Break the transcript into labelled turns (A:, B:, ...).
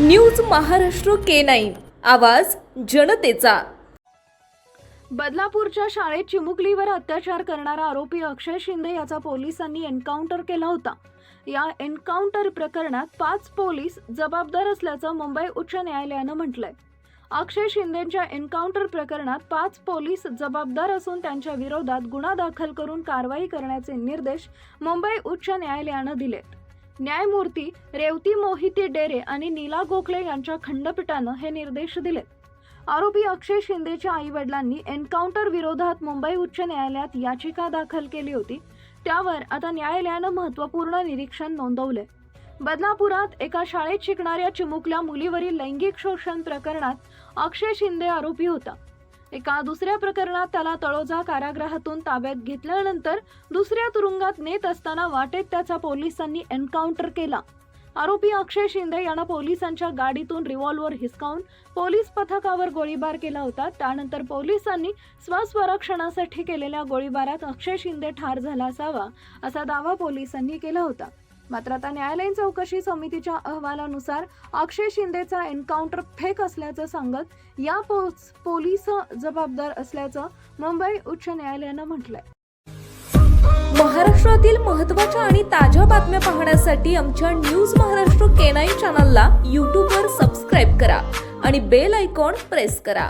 A: News Maharashtra K nine. आवाज जनतेचा.
B: बदलापूरच्या शाळेत चिमुकलीवर अत्याचार करणारा आरोपी अक्षय शिंदे याचा पोलिसांनी एन्काउंटर केला होता. या एन्काउंटर प्रकरणात पाच पोलीस जबाबदार असल्याचं मुंबई उच्च न्यायालयानं म्हटलंय. अक्षय शिंदेच्या एन्काउंटर प्रकरणात पाच पोलीस जबाबदार असून त्यांच्या विरोधात गुन्हा दाखल करून कारवाई करण्याचे निर्देश मुंबई उच्च न्यायालयानं दिलेत. न्यायमूर्ती रेवती मोहिती डेरे आणि नीला गोखले यांच्या खंडपीठानं हे निर्देश दिलेत आरोपी अक्षय शिंदेच्या आई वडिलांनी एन्काउंटर विरोधात मुंबई उच्च न्यायालयात याचिका दाखल केली होती. त्यावर आता न्यायालयानं महत्त्वपूर्ण निरीक्षण नोंदवले बदलापुरात एका शाळेत शिकणाऱ्या चिमुकल्या मुलीवरील लैंगिक शोषण प्रकरणात अक्षय शिंदे आरोपी होता. एका दुसऱ्या प्रकरणात त्याला तळोजा कारागृहातून ताब्यात घेतल्यानंतर दुसऱ्या तुरुंगात नेत असताना वाटेत त्याचा पोलिसांनी एन्काउंटर केला. आरोपी अक्षय शिंदे यांना पोलिसांच्या गाडीतून रिव्हॉल्वर हिसकावून पोलीस पथकावर गोळीबार केला होता. त्यानंतर पोलिसांनी स्वस्वरक्षणासाठी केलेल्या गोळीबारात अक्षय शिंदे ठार झाला असावा असा दावा पोलिसांनी केला होता. मात्र आता न्यायालयीन चौकशी समितीच्या अहवालानुसार अक्षय शिंदेचा एन्काउंटर फेक असल्याचं सांगत या पोच पोलीस जबाबदार असल्याचं मुंबई उच्च न्यायालयानं म्हटलंय.
A: महाराष्ट्रातील महत्त्वाच्या आणि ताज्या बातम्या पाहण्यासाठी आमच्या न्यूज महाराष्ट्र केनाई चॅनलला यूट्यूबवर सबस्क्राईब करा आणि बेल आयकॉन प्रेस करा.